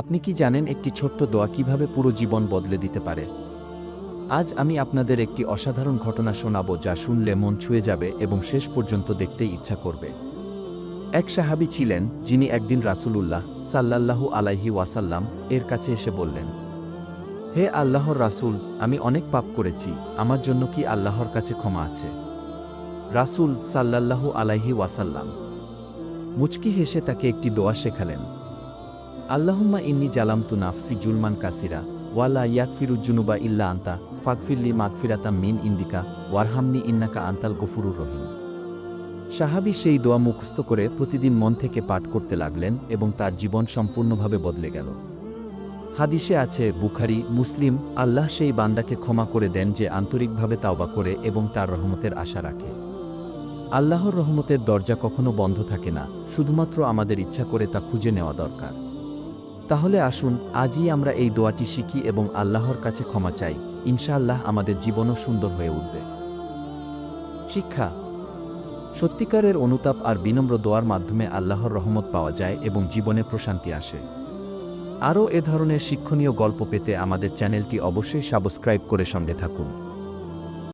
আপনি কি জানেন একটি ছোট্ট দোয়া কীভাবে পুরো জীবন বদলে দিতে পারে? আজ আমি আপনাদের একটি অসাধারণ ঘটনা শোনাবো যা শুনলে মন ছুঁয়ে যাবে এবং শেষ পর্যন্ত দেখতে ইচ্ছা করবে। এক সাহাবী ছিলেন, যিনি একদিন রাসূলুল্লাহ সাল্লাল্লাহু আলাইহি ওয়াসাল্লাম এর কাছে এসে বললেন, হে আল্লাহর রাসূল, আমি অনেক পাপ করেছি, আমার জন্য কি আল্লাহর কাছে ক্ষমা আছে? রাসূল সাল্লাল্লাহু আলাইহি ওয়াসাল্লাম, মুচকি হেসে তাকে একটি দোয়া শেখালেন আল্লাহুম্মা ইন্নি জালামতু নাফসি জুলমান কাসিরা ওয়ালা ইয়াকফিরুজ্জুনুবা ইল্লা আন্তা ফাকফিরলি মাগফিরাতাম মিন ইন্দিকা, ওয়ারহামনি ইন্নাকা আন্তাল গফুরুর রহিম। সাহাবি সেই দোয়া মুখস্থ করে প্রতিদিন মন থেকে পাঠ করতে লাগলেন এবং তার জীবন সম্পূর্ণভাবে বদলে গেল। হাদিসে আছে, বুখারি, মুসলিম, আল্লাহ সেই বান্দাকে ক্ষমা করে দেন যে আন্তরিকভাবে তাওবা করে এবং তার রহমতের আশা রাখে। আল্লাহর রহমতের দরজা কখনো বন্ধ থাকে না, শুধুমাত্র আমাদের ইচ্ছা করে তা খুঁজে নেওয়া দরকার। তাহলে আসুন, আজই আমরা এই দোয়াটি শিখি এবং আল্লাহর কাছে ক্ষমা চাই। ইনশাআল্লাহ আমাদের জীবনও সুন্দর হয়ে উঠবে। শিক্ষা। সত্যিকারের অনুতাপ আর বিনম্র দোয়ার মাধ্যমে আল্লাহর রহমত পাওয়া যায় এবং জীবনে প্রশান্তি আসে। আরও এ ধরনের শিক্ষণীয় গল্প পেতে আমাদের চ্যানেলটি অবশ্যই সাবস্ক্রাইব করে সঙ্গে থাকুন।